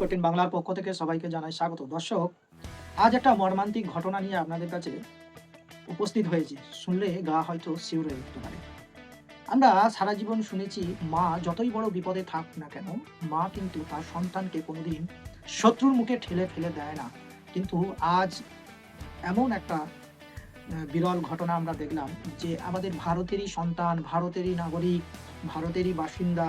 Fourteen বাংলার পক্ষ থেকে সবাইকে জানাই স্বাগত। দর্শক, আজ একটা মর্মান্তিক ঘটনা নিয়ে আপনাদের কাছে উপস্থিত হয়েছি। শুনলে গা হয়তো শিউরে উঠতে পারে। আমরা সারা জীবন শুনেছি, মা যতই বড় বিপদে থাক না কেন, মা কিন্তু তার সন্তানকে কোনোদিন শত্রুর মুখে ঠেলে ফেলে দেয় না। কিন্তু আজ এমন একটা বিরল ঘটনা আমরা দেখলাম যে আমাদের ভারতেরই সন্তান, ভারতেরই নাগরিক, ভারতেরই বাসিন্দা,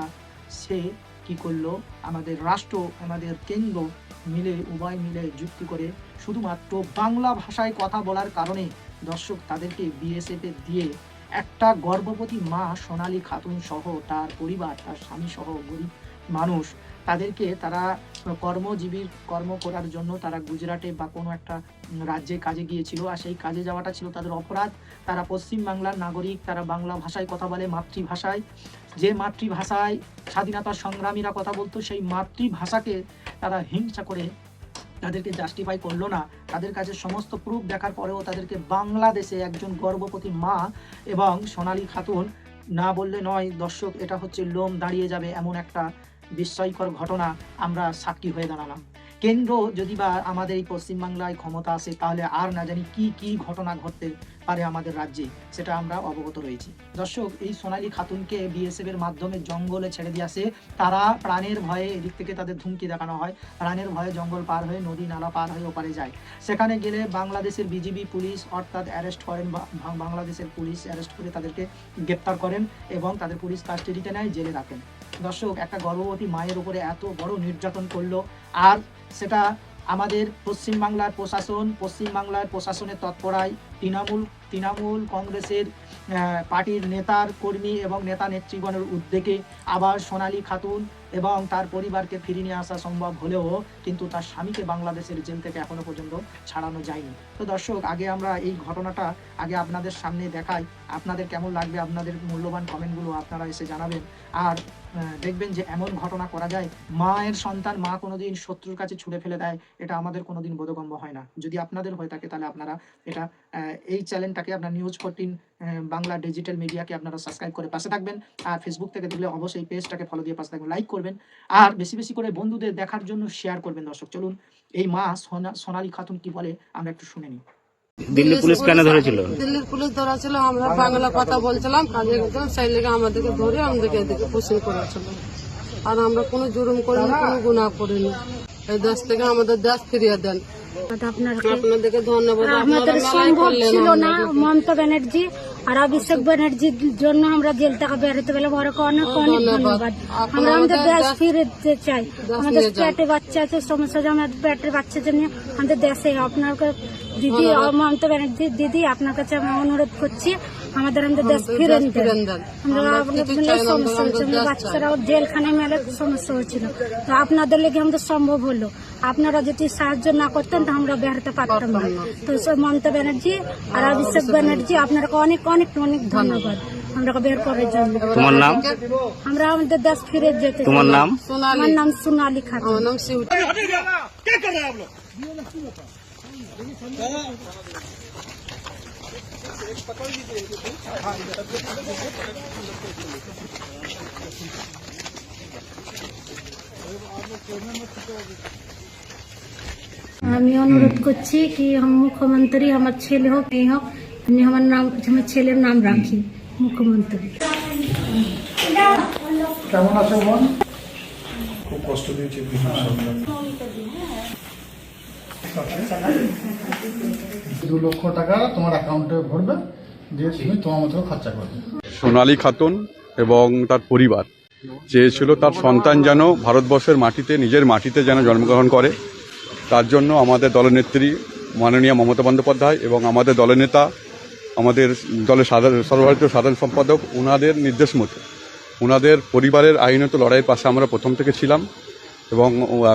সে কি করল? আমাদের রাষ্ট্র, আমাদের কেন্দ্র মিলে, উভয় মিলে যুক্তি করে শুধুমাত্র বাংলা ভাষায় কথা বলার কারণে দর্শক তাদেরকে বিএসএফ দিয়ে একটা গর্ভবতী মা সোনালী খাতুন সহ তার পরিবার, তার স্বামী সহ গরিব মানুষ তাদেরকে তারা কর্মজীবীর কর্ম করার জন্য তারা গুজরাটে বা কোনো একটা রাজ্যে কাজে গিয়েছিল আর সেই কাজে যাওয়াটা ছিল তাদের অপরাধ। তারা পশ্চিম বাংলার নাগরিক, তারা বাংলা ভাষায় কথা বলে মাতৃভাষায়। যে মাতৃভাষায় স্বাধীনতা সংগ্রামীরা কথা বলতো, সেই মাতৃভাষাকে তারা হিংসা করে তাদেরকে জাস্টিফাই করল না। তাদের কাছে সমস্ত প্রুফ দেখার পরেও তাদেরকে বাংলাদেশে একজন গর্ভবতী মা এবং সোনালী খাতুন, না বললে নয়, দর্শক, এটা হচ্ছে লোম দাঁড়িয়ে যাবে এমন একটা বিস্ময়কর ঘটনা আমরা সাক্ষী হয়ে দাঁড়ালাম। কেন্দ্র যদি বা আমাদের এই পশ্চিমবাংলায় ক্ষমতা আসে, তাহলে আর না জানি কি কি ঘটনা ঘটতে পারে আমাদের রাজ্যে, সেটা আমরা অবগত রয়েছি। দর্শক, এই সোনালি খাতুনকে বিএসএফ এর মাধ্যমে জঙ্গলে ছেড়ে দিয়ে আসে, তারা প্রাণের ভয়ে এদিক থেকে তাদের ধুমকি দেখানো হয়। প্রাণের ভয়ে জঙ্গল পার হয়ে নদী, নালা পার হয়ে ওপারে যায়। সেখানে গেলে বাংলাদেশের বিজিবি পুলিশ, অর্থাৎ অ্যারেস্ট করেন বাংলাদেশের পুলিশ অ্যারেস্ট করে তাদেরকে গ্রেপ্তার করেন এবং তাদের পুলিশ কাস্টাডিতে নেয়, জেলে রাখেন। দর্শক, একটা গর্ভবতী মায়ের উপরে এত বড় নির্যাতন করল। আর সেটা আমাদের পশ্চিমবাংলার প্রশাসন, পশ্চিমবাংলার প্রশাসনের তৎপরায় তৃণমূল তৃণমূল কংগ্রেসের পার্টির নেতার কর্মী এবং নেতা নেতৃগণের উদ্যোগে আবার সোনালী খাতুন এবং তার পরিবারকে ফিরিয়ে নিয়ে আসা সম্ভব হলেও কিন্তু তার স্বামীকে বাংলাদেশের জেল থেকে এখনও পর্যন্ত ছাড়ানো যায়নি। তো দর্শক, আগে আমরা এই ঘটনাটা আগে আপনাদের সামনে দেখাই। আপনাদের কেমন লাগবে, আপনাদের মূল্যবান কমেন্টগুলো আপনারা এসে জানাবেন। আর দেখবেন যে এমন ঘটনা করা যায়, মায়ের সন্তান, মা কোনোদিন শত্রুর কাছে ছুড়ে ফেলে দেয়, এটা আমাদের কোনোদিন বোধগম্য হয় না। যদি আপনাদের হয়ে থাকে তাহলে আপনারা এটা এই চ্যানেলটাকে আপনার নিউজ ফোরটিন বাংলা ডিজিটাল মিডিয়াকে আপনারা সাবস্ক্রাইব করে পাশে থাকবেন। আর ফেসবুক থেকে দেখলে অবশ্যই পেজটাকে ফলো দিয়ে পাশে থাকবেন। লাইক করবেন। আর বেশি বেশি করে বন্ধুদের দেখার জন্য শেয়ার করবেন দর্শক। চলুন এই মা সোনা সোনালী খাতুন কি বলে আমরা একটু শুনে নিই। দিল্লি পুলিশ কেন ধরেছিল? দিল্লির পুলিশ ধরা ছিল আমরা বাংলা কথা বলছিলাম কাজে গেছিলাম সেই লেগে আমাদেরকে ধরে আমাদেরকে এদিকে করেছিল। আর আমরা কোনো জুলুম করিনি কোনো গুণা করিনি। এই দেশ থেকে আমাদের দেশ ফিরিয়ে দেন। আপনাদেরকে ধন্যবাদ। আমাদের সম্ভব ছিল না মমতা ব্যানার্জি আর অভিষেক ব্যানার্জির জন্য আমরা জেল থেকে বেরোতে পেলাম। ওরকে অনেক অনেক ধন্যবাদ। আমরা আমাদের দেশ ফিরে চাই। আমাদের পেটে বাচ্চা আছে সমস্যা আমাদের পেটের বাচ্চার জন্য আমাদের দেশে আপনার দিদি মমতা ব্যানার্জি দিদি আপনার কাছে আমি অনুরোধ করছি। আমাদের আমাদের দেশ ফিরে নিতে আমরা আমরা সমস্যা আমাদের হচ্ছে আমাদের বাচ্চারাও জেলখানায় মেলে সমস্যা হচ্ছিল তো আপনাদের লেগে আমাদের সম্ভব হলো আপনারা যদি সাহায্য না করতেন তো আমরা বেরোতে পারতাম না তো সব মমতা ব্যানার্জি আর অভিষেক ব্যানার্জি আপনাকে অনেক অনেক অনেক ধন্যবাদ আমরা বের করার জন্য তোমার নাম আমরা আমাদের দেশ ফিরে যেতে তোমার চাই। নাম সোনালি আমার নাম সোনালী খাতুন আমার নাম শিব আমি অনুরোধ করছি কি মুখ্যমন্ত্রী আমার ছেলে হোক এই হোক আমি আমার নাম, আমার ছেলের নাম রাখি, মুখ্যমন্ত্রী। কেমন আছে খুব কষ্ট দিয়েছে দু লক্ষ টাকা তোমার অ্যাকাউন্টে ভরবে, দিয়ে তুমি তোমার মতো খরচা করবে। সোনালী খাতুন এবং তার পরিবার চেয়েছিল তার সন্তান যেন ভারতবর্ষের মাটিতে, নিজের মাটিতে যেন জন্মগ্রহণ করে, তার জন্য আমাদের দলনেত্রী মাননীয় মমতা বন্দ্যোপাধ্যায় এবং আমাদের দলনেতা, আমাদের দলের সাধারণ, সর্বভারতীয় সাধারণ সম্পাদক ওনাদের নির্দেশ মতো ওনাদের পরিবারের আইনত লড়াইয়ের পাশে আমরা প্রথম থেকে ছিলাম এবং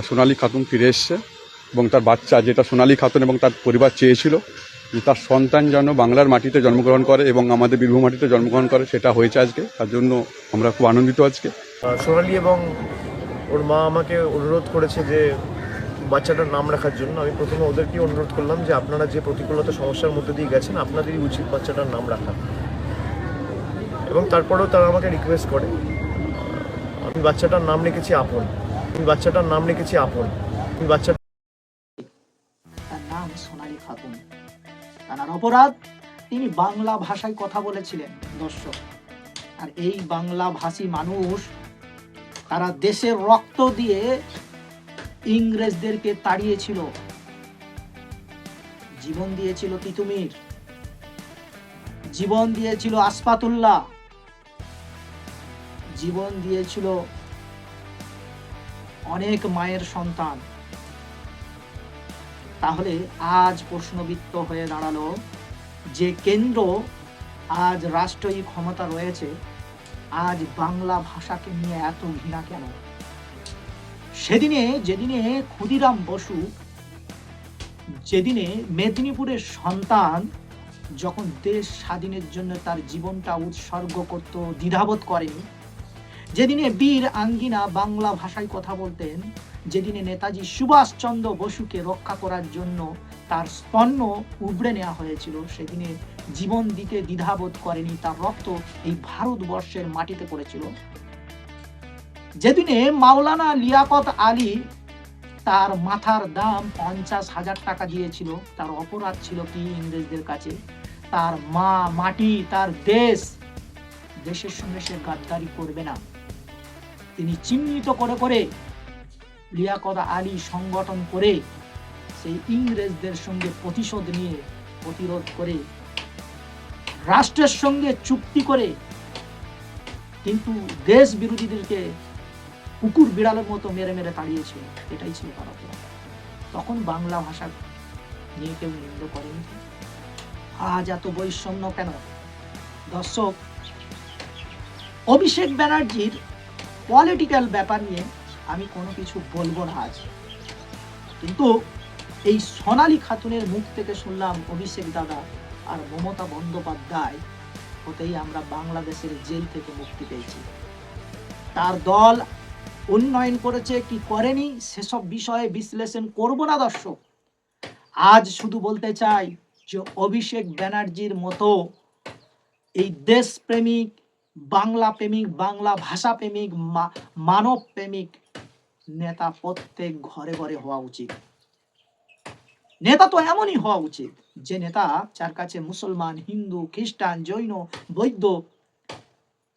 সোনালী খাতুন ফিরে এসছে। এবং তার বাচ্চা যেটা সোনালী খাতুন এবং তার পরিবার চেয়েছিল যে তার সন্তান যেন বাংলার মাটিতে জন্মগ্রহণ করে এবং আমাদের বীরভূম মাটিতে জন্মগ্রহণ করে, সেটা হয়েছে আজকে। তার জন্য আমরা খুব আনন্দিত আজকে। সোনালি এবং ওর মা আমাকে অনুরোধ করেছে যে বাচ্চাটার নাম রাখার জন্য। আমি প্রথমে ওদেরকে অনুরোধ করলাম যে আপনারা যে প্রতিকূলতা সমস্যার মধ্যে দিয়ে গেছেন, আপনাদেরই উচিত বাচ্চাটার নাম রাখা। এবং তারপরেও তারা আমাকে রিকোয়েস্ট করে, আমি বাচ্চাটার নাম রেখেছি আপন। আমি বাচ্চাটার নাম রেখেছি আপন। ওই বাচ্চা নাম সোনালী খাতুন তার অপরাধ, তিনি বাংলা ভাষায় কথা বলেছিলেন, দর্শক। আর এই বাংলা ভাষী মানুষ, তারা দেশের রক্ত দিয়ে ইংরেজদেরকে তাড়িয়েছিল। জীবন দিয়েছিল তিতুমির। জীবন দিয়েছিল আসপাতুল্লাহ জীবন দিয়েছিল অনেক মায়ের সন্তান। তাহলে আজ প্রশ্নবিত্ত হয়ে দাঁড়াল যে কেন্দ্র আজ রাষ্ট্রীয় ক্ষমতা রয়েছে, আজ বাংলা ভাষাকে নিয়ে এত ঘৃণা কেন? সেদিনে, যেদিনে ক্ষুদিরাম বসু, যেদিনে মেদিনীপুরের সন্তান যখন দেশ স্বাধীনের জন্য তার জীবনটা উৎসর্গ করত, দ্বিধাবোধ করেনি, যেদিনে বীর আঙ্গিনা বাংলা ভাষায় কথা বলতেন যেদিনে নেতাজি সুভাষচন্দ্র বসুকে রক্ষা করার জন্য তার স্তন্য উবড়ে নেওয়া হয়েছিল, সেদিনে জীবন দিতে দ্বিধাবোধ করেনি, তার রক্ত এই ভারতবর্ষের মাটিতে পড়েছিল। যেদিনে মাওলানা লিয়াকত আলী তার মাথার দাম পঞ্চাশ হাজার টাকা দিয়েছিল, তার অপরাধ ছিল কি ইংরেজদের কাছে? তার মা, মাটি, তার দেশ, দেশের সঙ্গে সে গাদ্দারি করবে না। তিনি চিহ্নিত করে করে লিয়াকত আলী সংগঠন করে সেই ইংরেজদের সঙ্গে প্রতিশোধ নিয়ে প্রতিরোধ করে, রাষ্ট্রের সঙ্গে চুক্তি করে, কিন্তু দেশ বিরোধীদেরকে কুকুর বিড়ালের মতো মেরে মেরে তাড়িয়েছিল এটাই ছিল তার অপরাধ তখন বাংলা ভাষা নিয়ে কেউ নিন্দ করেনি। আজ এত বৈষম্য কেন? দর্শক, অভিষেক ব্যানার্জির পলিটিক্যাল ব্যাপার নিয়ে আমি কোনো কিছু বলব না আজ। কিন্তু এই সোনালী খাতুনের মুখ থেকে শুনলাম অভিষেক দাদা আর মমতা বন্দ্যোপাধ্যায় হতেই আমরা বাংলাদেশের জেল থেকে মুক্তি পেয়েছি। তার দল উন্নয়ন করেছে, কি করেনি, সেসব বিষয়ে বিশ্লেষণ করব না দর্শক। আজ শুধু বলতে চাই যে অভিষেক ব্যানার্জির মতো এই দেশপ্রেমিক বাংলা প্রেমিক বাংলা ভাষা প্রেমিক মানব প্রেমিক নেতা প্রত্যেক ঘরে ঘরে হওয়া উচিত। নেতা তো এমনই হওয়া উচিত যে নেতা যার কাছে মুসলমান, হিন্দু, খ্রিস্টান, জৈন, বৌদ্ধ,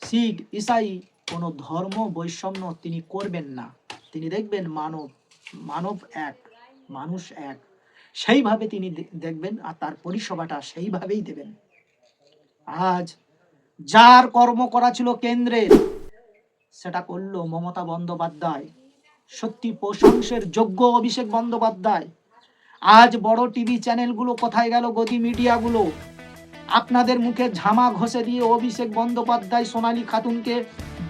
শিখ, ইসাই কোনো ধর্ম বৈষম্য তিনি করবেন না। তিনি দেখবেন মানব মানব এক, মানুষ এক। সেইভাবে তিনি দেখবেন আর তার পরিষেবাটা সেইভাবেই দেবেন। আজ যার কর্ম করা ছিল কেন্দ্রের, সেটা করল মমতা বন্দ্যোপাধ্যায়। সত্যি প্রশংসের যোগ্য অভিষেক বন্দ্যোপাধ্যায়। আজ বড় টিভি চ্যানেলগুলো কোথায় গেল গতি মিডিয়াগুলো? আপনাদের মুখে ঝামা ঘষে দিয়ে অভিষেক বন্দ্যোপাধ্যায়, সোনালী খাতুনকে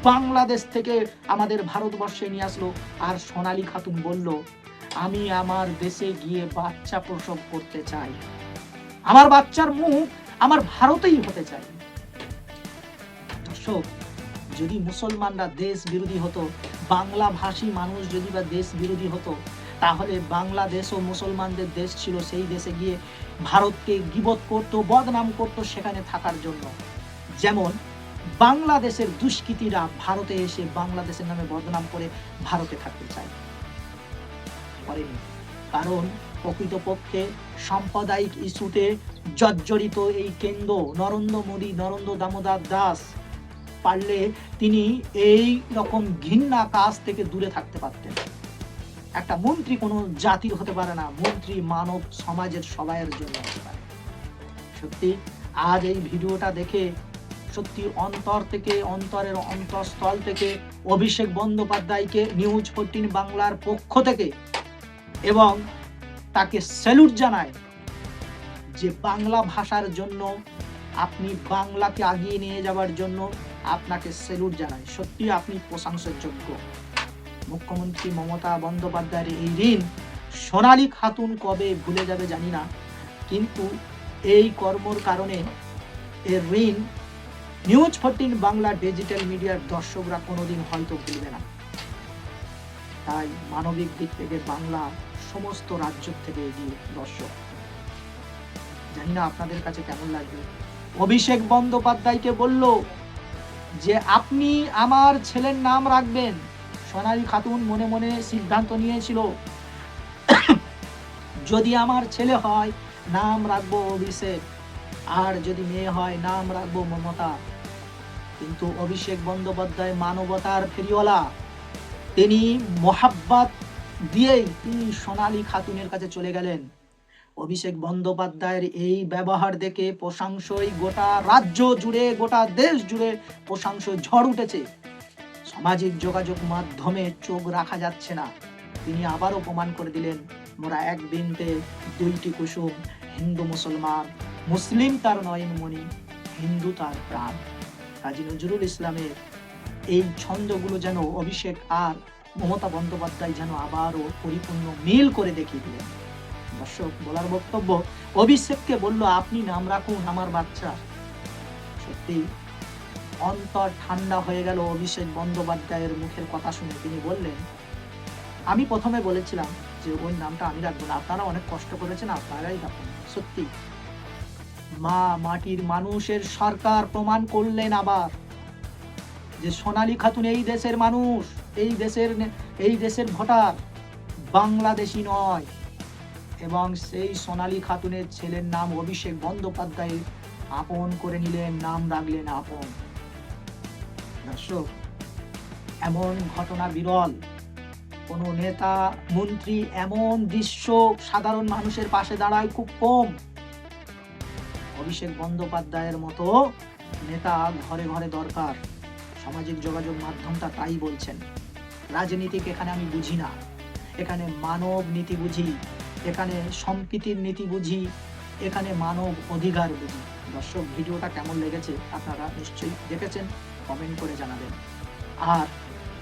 বাংলাদেশ থেকে আমাদের ভারতবর্ষে নিয়ে আসলো। আর সোনালী খাতুন বলল, আমি আমার দেশে গিয়ে বাচ্চা প্রসব করতে চাই। আমার বাচ্চার মুখ আমার ভারতেই হতে চাই। দর্শক যদি মুসলমানরা দেশ বিরোধী হতো, বাংলা ভাষী মানুষ যদি বা দেশ বিরোধী হতো, তাহলে বাংলাদেশ ও মুসলমানদের দেশ ছিল সেই দেশে গিয়ে ভারতকে গিবত করত, বদনাম করত সেখানে থাকার জন্য। যেমন বাংলাদেশের দুষ্কৃতীরা ভারতে এসে বাংলাদেশের নামে বদনাম করে ভারতে থাকতে চায়। করেনি। কারণ প্রকৃতপক্ষে সাম্প্রদায়িক ইস্যুতে জর্জরিত এই কেন্দ্র নরেন্দ্র মোদী, নরেন্দ্র দামোদর দাস পারলে তিনি এই রকম ঘৃণা কাজ থেকে দূরে থাকতে পারতেন। একটা মন্ত্রী কোনো জাতির হতে পারে না, মন্ত্রী মানব সমাজের সবাইয়ের জন্য হতে পারে। সত্যি, আজ এই ভিডিওটা দেখে সত্যি অন্তর থেকে, অন্তরের অন্তঃস্থল থেকে, অভিষেক বন্দ্যোপাধ্যায়কে, নিউজ ফোরটিন বাংলার পক্ষ থেকে এবং তাকে স্যালুট জানায় যে বাংলা ভাষার জন্য, আপনি বাংলাকে আগিয়ে নিয়ে যাওয়ার জন্য আপনাকে সেলুট জানাই। সত্যি আপনি প্রশংসার যোগ্য মুখ্যমন্ত্রী মমতা বন্দ্যোপাধ্যায়ের এই ঋণ সোনালী খাতুন কবে ভুলে যাবে জানি না, কিন্তু এই কর্মর কারণে এর ঋণ নিউজ ফোরটিন বাংলা ডিজিটাল মিডিয়ার দর্শকরা কোনোদিন হয়তো ভুলবে না। তাই মানবিক দিক থেকে বাংলা সমস্ত রাজ্য থেকে এগিয়ে দর্শক। জানি না আপনাদের কাছে কেমন লাগবে। অভিষেক বন্দ্যোপাধ্যায়কে বলল যে আপনি আমার ছেলের নাম রাখবেন, সোনালী খাতুন মনে মনে সিদ্ধান্ত নিয়েছিল। যদি আমার ছেলে হয়, নাম রাখব অভিষেক। আর যদি মেয়ে হয়, নাম রাখব মমতা। কিন্তু অভিষেক বন্দ্যোপাধ্যায় মানবতার ফেরিওয়ালা। তিনি মোহাব্বত দিয়েই তিনি সোনালী খাতুনের কাছে চলে গেলেন। অভিষেক বন্দ্যোপাধ্যায়ের এই ব্যবহার দেখে প্রশংসই গোটা রাজ্য জুড়ে, গোটা দেশ জুড়ে প্রশংস ঝড় উঠেছে। সামাজিক যোগাযোগ মাধ্যমে চোখ রাখা যাচ্ছে না। তিনি আবারও প্রমাণ করে দিলেন, মোরা এক বিনতে দুইটি কুসুম, হিন্দু মুসলমান, মুসলিম তার নয়নমণি, হিন্দু তার প্রাণ। কাজী নজরুল ইসলামের এই ছন্দগুলো যেন অভিষেক আর মমতা বন্দ্যোপাধ্যায় যেন আবারও পরিপূর্ণ মিল করে দেখিয়ে দিলেন। দর্শক, বলার বক্তব্য, অভিষেককে বলল, আপনি নাম রাখুন আমার বাচ্চা। সত্যি, অন্তর ঠান্ডা হয়ে গেল অভিষেক বন্দ্যোপাধ্যায়ের মুখের কথা শুনে। তিনি বললেন, আমি প্রথমে বলেছিলাম যে ওই নামটা আমি রাখব না। আপনারা অনেক কষ্ট করেছেন, আপনারাই রাখুন। সত্যি, মা মাটির মানুষের সরকার প্রমাণ করলেন আবার যে সোনালী খাতুন এই দেশের মানুষ, এই দেশের এই দেশের ভোটার বাংলাদেশি নয়। এবং সেই সোনালী খাতুনের ছেলের নাম অভিষেক বন্দ্যোপাধ্যায় আপন করে নিলেন, নাম রাখলেন আপন। দর্শক, এমন ঘটনা বিরল। কোনো নেতা, মন্ত্রী এমন দৃশ্য সাধারণ মানুষের পাশে দাঁড়ায় খুব কম। অভিষেক বন্দ্যোপাধ্যায়ের মতো নেতা ঘরে ঘরে দরকার। সামাজিক যোগাযোগ মাধ্যমটা তাই বলছেন। রাজনীতিক এখানে আমি বুঝি না। এখানে মানব নীতি বুঝি। এখানে সম্প্রীতির নীতি বুঝি, এখানে মানব অধিকার বুঝি। দর্শক, ভিডিওটা কেমন লেগেছে আপনারা নিশ্চয়ই দেখেছেন কমেন্ট করে জানাবেন। আর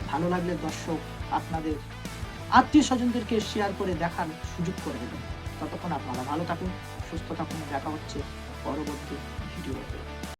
ভালো লাগলে দর্শক, আপনাদের আত্মীয় স্বজনদেরকে শেয়ার করে দেখার সুযোগ করে দেবেন। ততক্ষণ আপনারা ভালো থাকুন, সুস্থ থাকুন, দেখা হচ্ছে পরবর্তী ভিডিওতে।